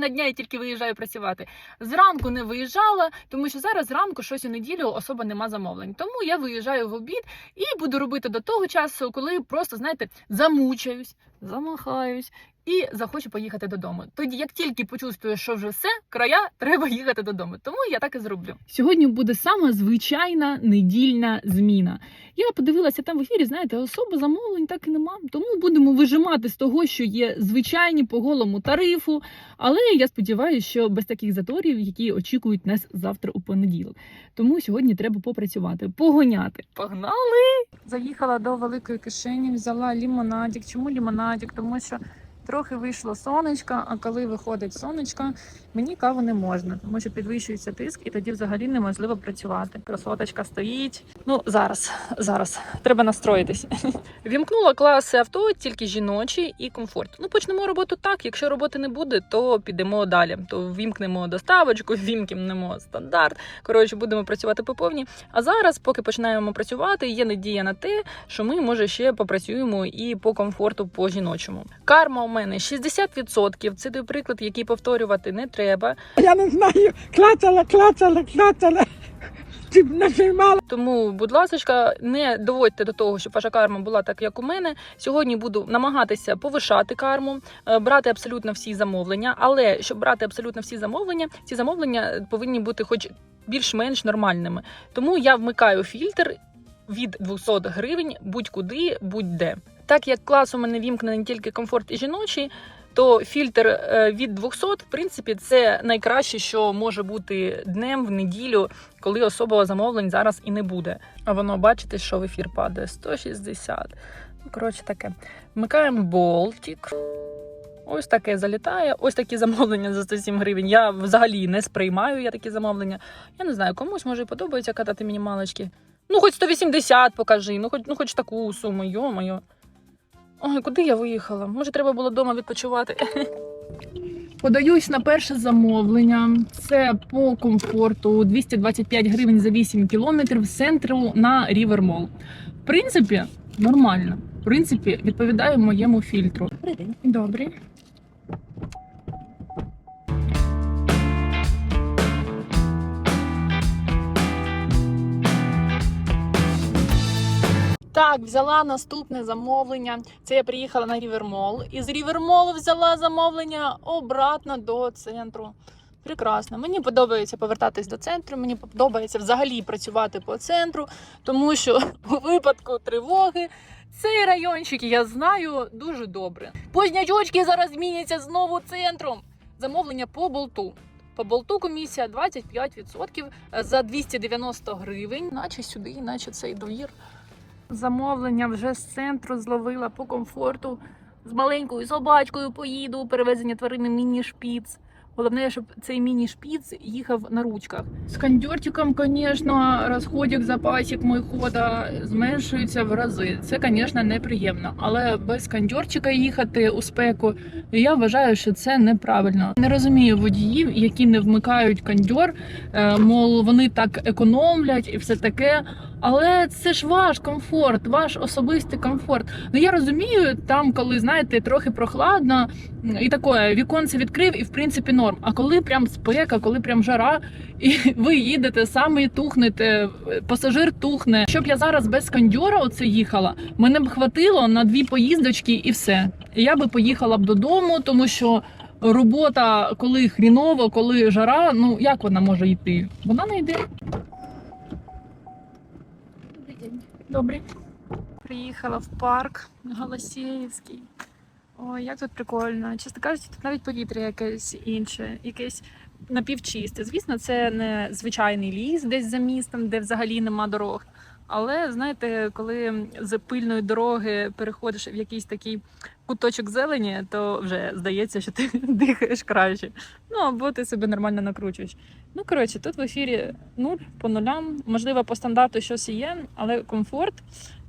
година дня я тільки виїжджаю працювати. Зранку не виїжджала, тому що зараз зранку щось у неділю особа нема замовлень. Тому я виїжджаю в обід і буду робити до того часу, коли просто знаєте замучаюсь, замахаюсь. І захочу поїхати додому. Тоді, як тільки почувствую, що вже все, края, треба їхати додому. Тому я так і зроблю. Сьогодні буде саме звичайна недільна зміна. Я подивилася там в ефірі, знаєте, особо замовлень так і нема. Тому будемо вижимати з того, що є звичайні по голому тарифу. Але я сподіваюся, що без таких заторів, які очікують нас завтра у понеділок. Тому сьогодні треба попрацювати, погоняти. Погнали! Заїхала до великої кишені, взяла лімонадик. Чому лімонадик? Тому що трохи вийшло сонечко, а коли виходить сонечко, мені каву не можна, тому що підвищується тиск, і тоді взагалі неможливо працювати. Красоточка стоїть. Ну зараз, зараз треба настроїтись. Вімкнула класи авто, тільки жіночі і комфорт. Ну почнемо роботу так. Якщо роботи не буде, то підемо далі. То вімкнемо доставочку, вімкнемо стандарт. Коротше, будемо працювати по повній. А зараз, поки починаємо працювати, є надія на те, що ми може ще попрацюємо і по комфорту по жіночому. Карма мене 60%. Це той приклад, який повторювати не треба. Я не знаю, клацала, клацала, клацала. Тому, будь ласка, не доводьте до того, щоб ваша карма була так, як у мене. Сьогодні буду намагатися повишати карму, е, брати абсолютно всі замовлення. Але щоб брати абсолютно всі замовлення, ці замовлення повинні бути, хоч більш-менш нормальними. Тому я вмикаю фільтр від 200 гривень будь-куди, будь-де. Так як клас у мене вімкнений тільки комфорт і жіночий, то фільтр е, від 200, в принципі, це найкраще, що може бути днем в неділю, коли особого замовлень зараз і не буде. А воно бачите, що в ефір падає 160. Ну, коротше, таке. Вмикаємо болтик. Ось таке залітає. Ось такі замовлення за 107 гривень. Я взагалі не сприймаю я такі замовлення. Я не знаю, комусь може і подобається катати мінімалочки. Ну, хоч 180 покажи, ну хоч, ну, хоч таку суму, йо-моє. Ой, куди я виїхала? Може, треба було вдома відпочивати. Подаюсь на перше замовлення. Це по комфорту 225 гривень за 8 кілометрів з центру на Рівермол. В принципі, нормально. В принципі, відповідає моєму фільтру. Добре. Так, взяла наступне замовлення. Це я приїхала на Рівермол. І з Рівермолу взяла замовлення обратно до центру. Прекрасно. Мені подобається повертатись до центру. Мені подобається взагалі працювати по центру, тому що у випадку тривоги цей райончик я знаю дуже добре. Познячочки зараз зміняться знову центром. Замовлення по болту. По болту комісія 25% за 290 гривень, наче сюди, наче цей двір. Замовлення вже з центру зловила по комфорту. З маленькою собачкою поїду, перевезення тварини міні-шпіц. Головне, щоб цей міні-шпіц їхав на ручках. З кондьортиком, звісно, розходик, запасик мой хода зменшується в рази. Це, звісно, неприємно. Але без кондьорчика їхати у спеку, я вважаю, що це неправильно. Не розумію водіїв, які не вмикають кондьор, е, мол, вони так економлять і все таке. Але це ж ваш комфорт, ваш особистий комфорт. Ну я розумію, там, коли знаєте, трохи прохладно, і таке віконце відкрив, і в принципі норм. А коли прям спека, коли прям жара, і ви їдете самі тухнете, пасажир тухне. Щоб я зараз без кондьора оце їхала, мене б хватило на дві поїздочки і все. Я би поїхала б додому, тому що. Робота, коли хріново, коли жара, ну як вона може йти? Вона не йде. Добрий. Приїхала в парк Голосіївський. Ой, як тут прикольно. Чесно кажучи, тут навіть повітря якесь інше, якесь напівчисте. Звісно, це не звичайний ліс десь за містом, де взагалі нема дорог. Але знаєте, коли з пильної дороги переходиш в якийсь такий куточок зелені, то вже здається, що ти дихаєш краще. Ну або ти себе нормально накручуєш. Ну коротше, тут в ефірі нуль по нулям. Можливо, по стандарту щось є, але комфорт.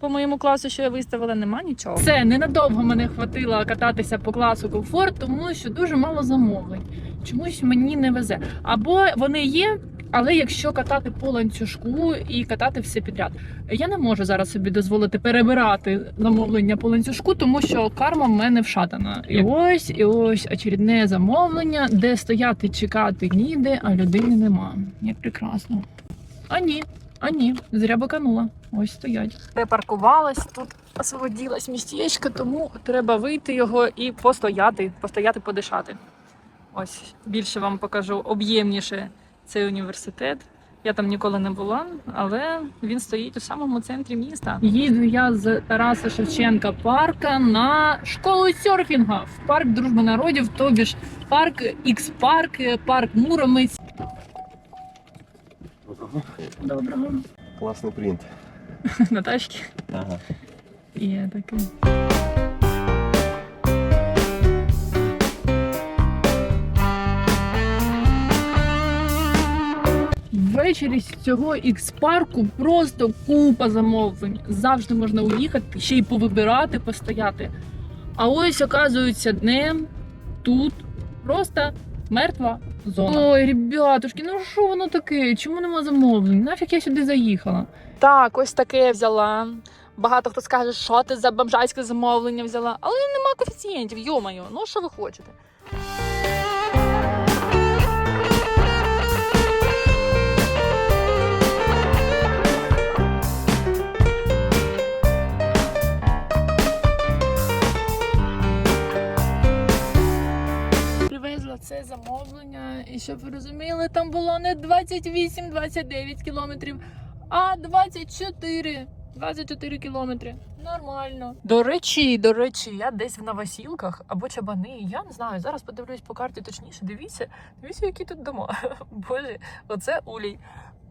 По моєму класу, що я виставила, нема нічого. Це ненадовго мене хватило кататися по класу комфорт, тому що дуже мало замовлень. Чомусь мені не везе. Або вони є, Але якщо катати по ланцюжку і катати все підряд, я не можу зараз собі дозволити перебирати замовлення по ланцюжку, тому що карма в мене вшатана. І ось, і ось очередне замовлення, де стояти, чекати ніде, а людини нема. Як прекрасно. А ні, а ні, зря баканула. Ось стоять. Припаркувалась тут. Освободилась містечко, тому треба вийти його і постояти, постояти, подишати. Ось більше вам покажу об'ємніше цей університет. Я там ніколи не була, але він стоїть у самому центрі міста. Їду я з Тараса Шевченка парка на школу серфінга в парк Дружби народів, тобі ж парк Ікс парк, парк Муромець. Доброго. Класний принт. На тачці. Ага. Є такий. Ввечері з цього ікс-парку просто купа замовлень. Завжди можна уїхати, ще й повибирати, постояти. А ось, оказується, днем тут просто мертва зона. Ой, ребятушки, ну що воно таке? Чому нема замовлень? Нафіг я сюди заїхала? Так, ось таке я взяла. Багато хто скаже, що ти за бомжайське замовлення взяла, але нема коефіцієнтів, йомаю, ну що ви хочете? Замовлення, і щоб ви розуміли, там було не 28-29 кілометрів, а 24. 24 кілометри. Нормально. До речі, до речі, я десь в Новосілках або Чабани. Я не знаю. Зараз подивлюсь по карті точніше. Дивіться, дивіться, які тут дома. Боже, оце улій.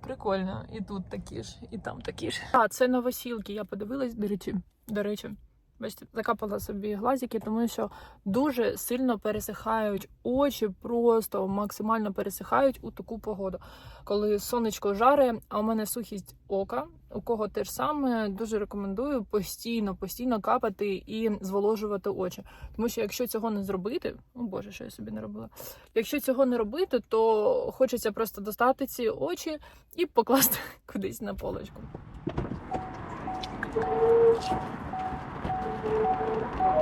Прикольно. І тут такі ж, і там такі ж. А, це новосілки. Я подивилась, до речі. До речі. Бачите, закапала собі глазики, тому що дуже сильно пересихають очі, просто максимально пересихають у таку погоду. Коли сонечко жаре, а у мене сухість ока, у кого теж саме, дуже рекомендую постійно, постійно капати і зволожувати очі. Тому що якщо цього не зробити, о Боже, що я собі не робила. Якщо цього не робити, то хочеться просто достати ці очі і покласти кудись на полочку.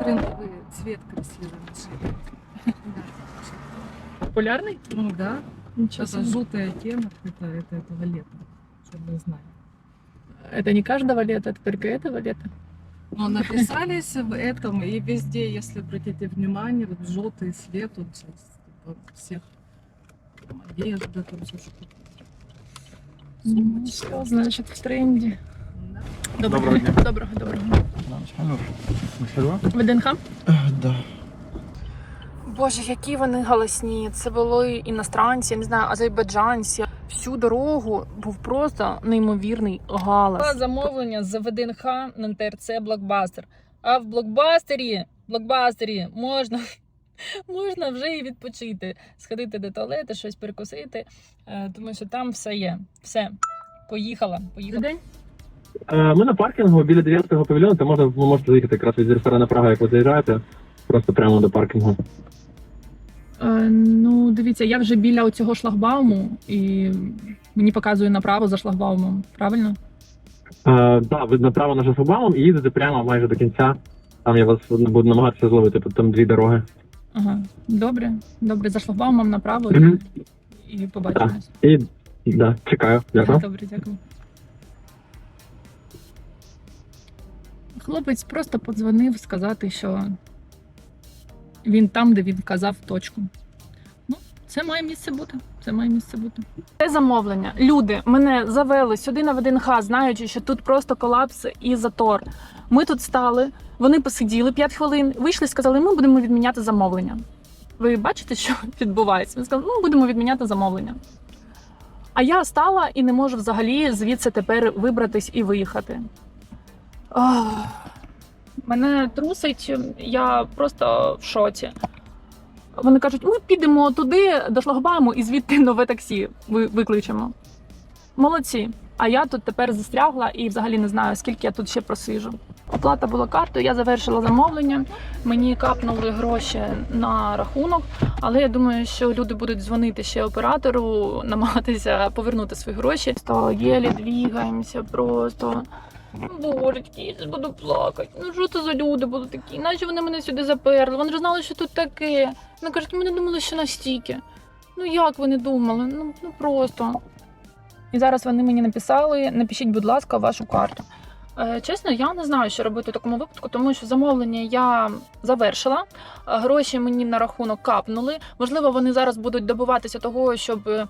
трендовый цвет красивый нашли. Популярний? Ну да, Нічого это собі. желтый оттенок, это, это этого лета, чтобы вы знали. Это не каждого лета, это только этого лета. Но написались в этом и везде, если обратите внимание, вот желтый цвет, он сейчас типа, всех там, одежда, там все что Ну, що значить в тренді. Доброго, Доброго доброго, доброго. ВДНХ? Да. Боже, які вони голосні. Це були іностранці, я не знаю, азербайджанці. Всю дорогу був просто неймовірний галас. Замовлення з ВДНХ на ТРЦ Блокбастер. А в блокбастері, блокбастері можна. Можна вже і відпочити, сходити до туалету, щось перекусити, е, тому що там все є. Все, поїхала. Поїхала. Е, Ми на паркінгу біля 9-го павільйону, то можна, ви можете заїхати якраз від ресторану Прага, як ви заїжджаєте, просто прямо до паркінгу. Е, ну, дивіться, я вже біля оцього шлагбауму, і мені показує направо за шлагбаумом. Правильно? Так, да, ви направо на шлагбаум і їдете прямо майже до кінця. Там я вас буду намагатися зловити, тут там дві дороги. Ага. Добре, добре, за шлагбаумом направо Мгм. і побачимось. І да, чекаю. Дякую. Добре, дякую. Хлопець просто подзвонив сказати, що він там, де він вказав точку. Ну, це має місце бути. Це має місце бути. Це замовлення. Люди мене завели сюди на ВДНХ, знаючи, що тут просто колапс і затор. Ми тут стали, вони посиділи 5 хвилин, вийшли, сказали, ми будемо відміняти замовлення. Ви бачите, що відбувається? Вони сказали, ну будемо відміняти замовлення. А я стала і не можу взагалі звідси тепер вибратись і виїхати. Ох, мене трусить, я просто в шоці. Вони кажуть, ми підемо туди до шлагбауму і звідти нове таксі викличемо. Молодці. А я тут тепер застрягла і взагалі не знаю, скільки я тут ще просижу. Оплата була картою, я завершила замовлення. Мені капнули гроші на рахунок, але я думаю, що люди будуть дзвонити ще оператору, намагатися повернути свої гроші. То єлі двігаємося просто. Божечки, я буду плакати. Ну що це за люди були такі? Наче вони мене сюди заперли? Вони ж знали, що тут таке. Вони кажуть, ми не думали, що настільки. Ну як ви не думали? Ну, ну просто. І зараз вони мені написали: напишіть, будь ласка, вашу карту. Е, Чесно, я не знаю, що робити в такому випадку, тому що замовлення я завершила. е, Гроші мені на рахунок капнули. Можливо, вони зараз будуть добиватися того, щоб е,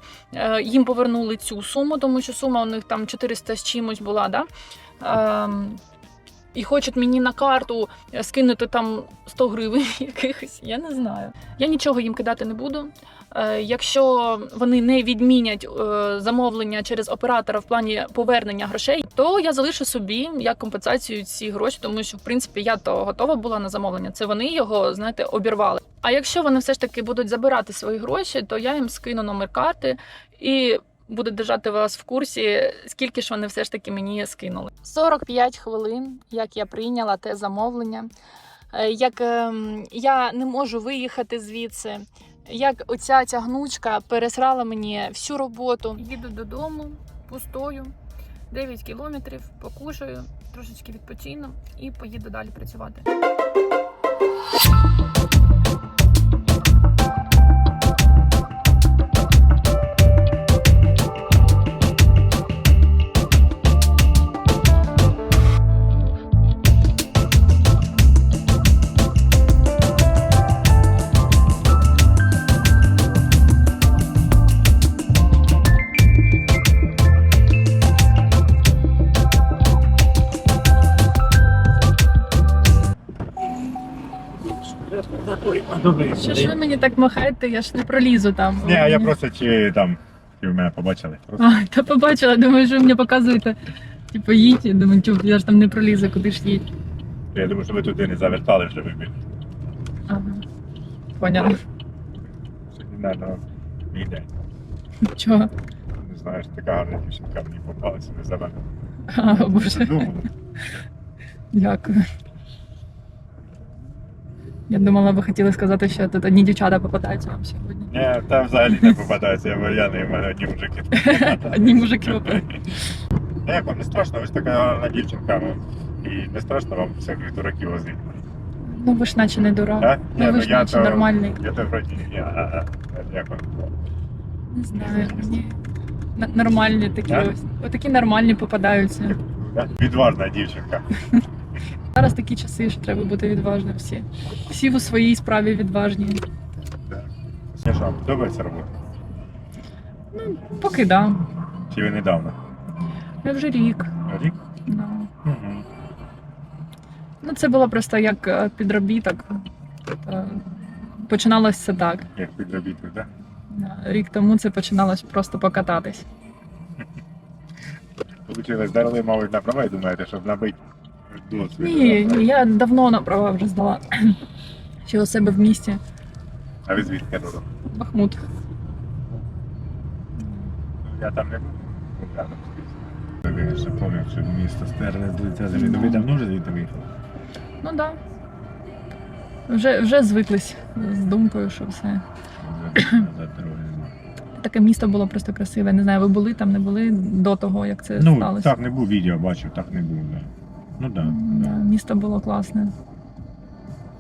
їм повернули цю суму, тому що сума у них там 400 з чимось була. Да? Ем, і хочуть мені на карту скинути там 100 гривень якихось. Я не знаю. Я нічого їм кидати не буду. Е, Якщо вони не відмінять е, замовлення через оператора в плані повернення грошей, то я залишу собі як компенсацію ці гроші, тому що в принципі я то готова була на замовлення. Це вони його знаєте обірвали. А якщо вони все ж таки будуть забирати свої гроші, то я їм скину номер карти і буду держати вас в курсі, скільки ж вони все ж таки мені скинули. 45 хвилин, як я прийняла те замовлення, Е, як ем, я не можу виїхати звідси. Як оця тягнучка пересрала мені всю роботу. Їду додому пустою, 9 кілометрів, покушаю, трошечки відпочину і поїду далі працювати. Що ж ви мені так махаєте? Я ж не пролізу там. Ні, я просто чи там, чи ви мене побачили. Просто. А, та побачила, думаю, що ви мені показуєте. Типу, їдь, я думаю, чу, я ж там не пролізу, куди ж їдь. Я думаю, що ви туди не завертали вже вибіг. Ага. Поняла. Наверно, ніде. Чого? Не знаєш, така гарна дівчинка мені попалася, не за мене. А, боже, Думав. дякую. Я думала, ви хотіли сказати, що тут одні дівчата попадаються вам сьогодні. Ні, там взагалі не попадається, я вар'яний, в мене одні мужики. Одні мужики попадають. Ну, Як вам не страшно, ви ж така гарна дівчинка, ну, і не страшно вам всяких дураків возити. Ну ви ж наче не дурак. Ну ви ж наче нормальний. Я то вроді, як вам? Не знаю. Ні. Н- Нормальні такі ось. Отакі нормальні попадаються. Да? Відважна дівчинка. Зараз такі часи, що треба бути відважним всі. Всі у своїй справі відважні. Я подобається робота? Поки да. Чи ви недавно? Я вже рік. Рік? Да. Угу. Ну, це було просто як е, підробіток. Е, Починалося так. Як підробіток, так? Да, Рік тому це починалось просто покататись. Получилось, дарили, мабуть, на права і думаєте, щоб набити. Ні, ні, я давно на права вже здала. Ще у себе в місті. А ви звідки родом? Бахмут. Я там не був. Я ще пам'ятаю, що місто стерне з лиця землі. Ну, ви давно вже звідти виїхали? Ну так. Да. Вже, вже звиклись з думкою, що все. Дороги. Таке місто було просто красиве. Не знаю, ви були там, не були до того, як це Ну, сталося. так не був відео, бачив, так не був, да. Ну так. Да, місто було класне.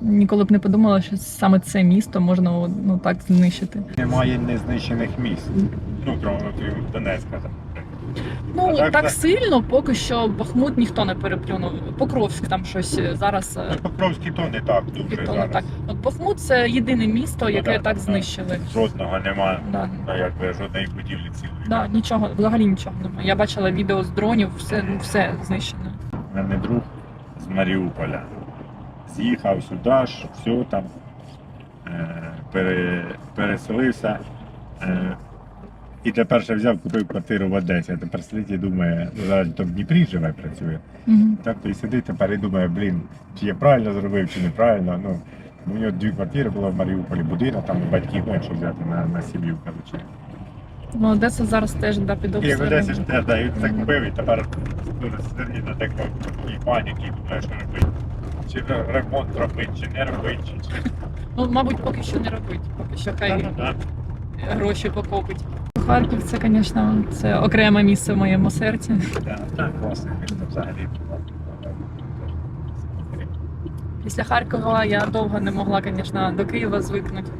Ніколи б не подумала, що саме це місто можна ну, так знищити. Немає незнищених місць. Ну, крім Донецька. там. Ну так, так сильно, поки що Бахмут ніхто не переплюнув. Покровськ там щось е, зараз. е, Покровський то не так дуже і то не зараз. так. От Бахмут це єдине місто, Ну, яке да, так да. знищили. Жодного немає. Да. Ну, якби жодної будівлі цілої. Да, нічого, взагалі нічого немає. Я бачила відео з дронів, все, ну, все знищено. Мене друг з Маріуполя. З'їхав сюди ж, все там, е, пере, переселився. Е, і тепер ще взяв, купив квартиру в Одесі. А тепер сидить і думає, ну зараз то в Дніпрі живе, працює. Угу. Так то і сидить тепер і думає, блін, чи я правильно зробив, чи неправильно. Ну, у нього дві квартири було в Маріуполі, будинок, там батьків, якщо взяти на, на сім'ю, коротше. Ну, Одеса зараз теж да, під І в. Одесі ж теж да, і так бив, і тепер дуже сильно так і паніки, думаю, що робити. Чи ремонт робити, чи не робити, чи Ну, мабуть, поки що не робить. Поки що хай Да. гроші покопить. Харків це, звісно, це окреме місце в моєму серці. Да, Так, класне місто взагалі. Після Харкова я довго не могла, звісно, до Києва звикнути.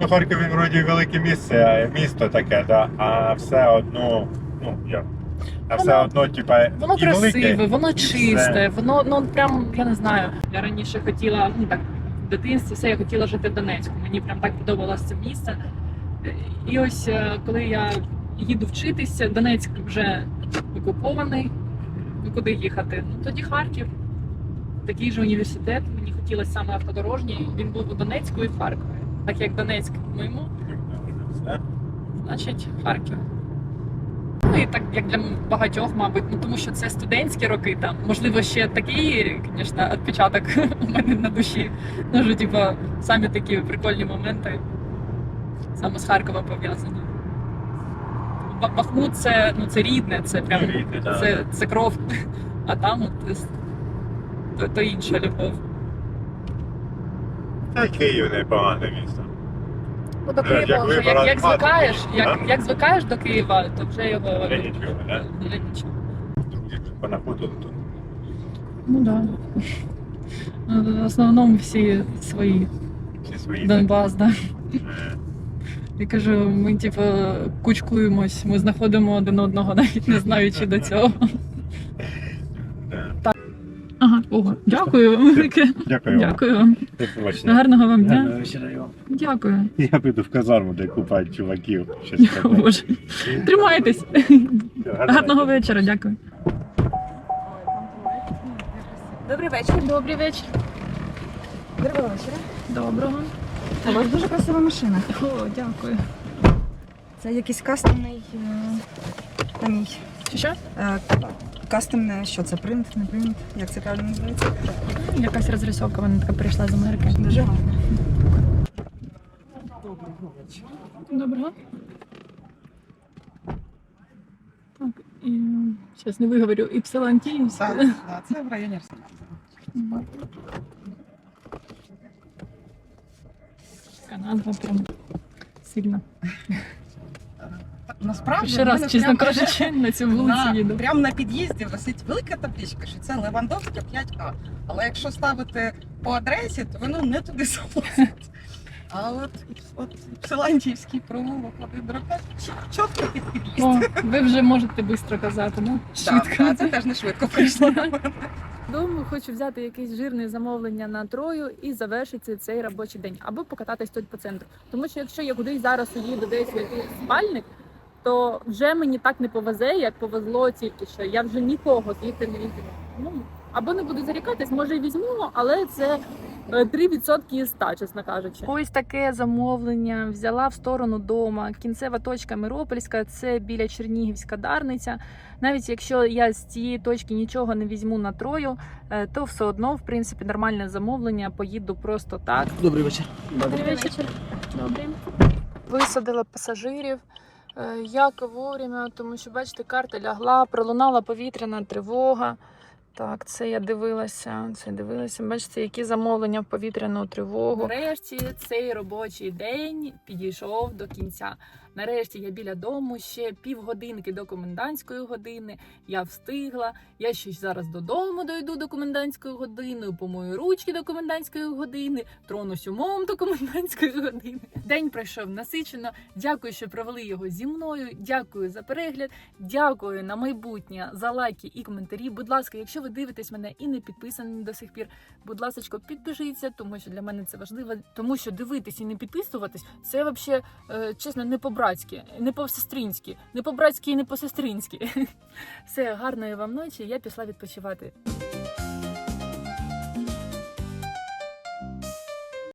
Ну, Харків він вроді велике місце, місто таке, да, а все одно, ну як. А все Воно- одно, типа, Воно і велике, красиве, воно і чисте, воно ну прям я не знаю. Я раніше хотіла, ну так в дитинстві все я хотіла жити в Донецьку. Мені прям так подобалося це місце. І ось е, коли я їду вчитися, Донецьк вже окупований. Ну куди їхати? Ну тоді Харків. Такий же університет. Мені хотілося саме автодорожній. Він був у Донецьку і в Харкові. Так як Донецьк Все. значить Харків. Ну і так як для багатьох, мабуть, ну тому що це студентські роки там. Можливо, ще такий, звісно, відпечаток у мене на душі. Ну, що, типа, самі такі прикольні моменти саме з Харкова пов'язані. Бахмут це, ну, це рідне, це прям це, це кров. А там от, то, то інша любов. Та Київ непогане місто. Ну, до Як вже як, як адекватний, звикаєш, як, да? як звикаєш до Києва, то вже його Для нічого, да? для нічого. Друзі вже понаходили тут. Ну да. В основному всі свої Всі свої. Донбас, да. Е, Я кажу, ми типу кучкуємось, ми знаходимо один одного, навіть не знаючи до цього. Ого, дякую велике. Дякую вам. Дякую вам. Гарного вам дня. Вам. Дякую. Я піду в казарму, де купають чуваків. О. Боже. Тримайтесь. Гарного Гарного вечора, дякую. Добрий вечір. Добрий вечір. Доброго вечора. Доброго. У вас дуже красива машина. О, дякую. Це якийсь кастомний. На мій. Чи що? Е, Кастомне, що це? Принт, не принт? Як це правильно називається? Якась розрисовка, вона така прийшла з Америки. Дуже гарно. Доброго. Так, і зараз не виговорю. Іпсилантіївська. Так, це в районі Арсенала. Така назва прям сильно. Насправді, Ще раз, чесно прям- кажучи, на цю вулицю на, їду. прямо на під'їзді висить велика табличка, що це Левандовська 5А. Але якщо ставити по адресі, то воно не туди залазить. А от, от Псилантівський провулок один чітко під під'їзд. О, ви вже можете швидко казати, да? Так, так, це теж не швидко прийшло. Дому хочу взяти якесь жирне замовлення на трою і завершити цей робочий день або покататись тут по центру. Тому що якщо я кудись зараз уїду десь в якийсь спальник, то вже мені так не повезе, як повезло тільки що. Я вже нікого звідти не візьму. Ну або не буду зарікатись, може і візьму, але це е, 3% із 100, чесно кажучи. Ось таке замовлення взяла в сторону дома. Кінцева точка Миропольська, це біля Чернігівська Дарниця. Навіть якщо я з цієї точки нічого не візьму на трою, е, то все одно, в принципі, нормальне замовлення. Поїду просто так. Добрий вечір. Добрий вечір. Добрий. Висадила пасажирів. Е, Як вовремя, тому що, бачите, карта лягла, пролунала повітряна тривога. Так, це я дивилася. Це дивилася. Бачите, які замовлення в повітряну тривогу. Нарешті цей робочий день підійшов до кінця. Нарешті я біля дому ще півгодинки до комендантської години. Я встигла. Я ще зараз додому дойду до комендантської години, помою ручки до комендантської години, тронусь умом до комендантської години. День пройшов насичено. Дякую, що провели його зі мною. Дякую за перегляд. Дякую на майбутнє за лайки і коментарі. Будь ласка, якщо ви дивитесь мене і не підписані до сих пір, будь ласка, підпишіться, тому що для мене це важливо. Тому що дивитись і не підписуватись це взагалі, чесно, не по-братськи, не по-сестринськи, не по-братськи і не по-сестринськи. Все, гарної вам ночі. Я пішла відпочивати.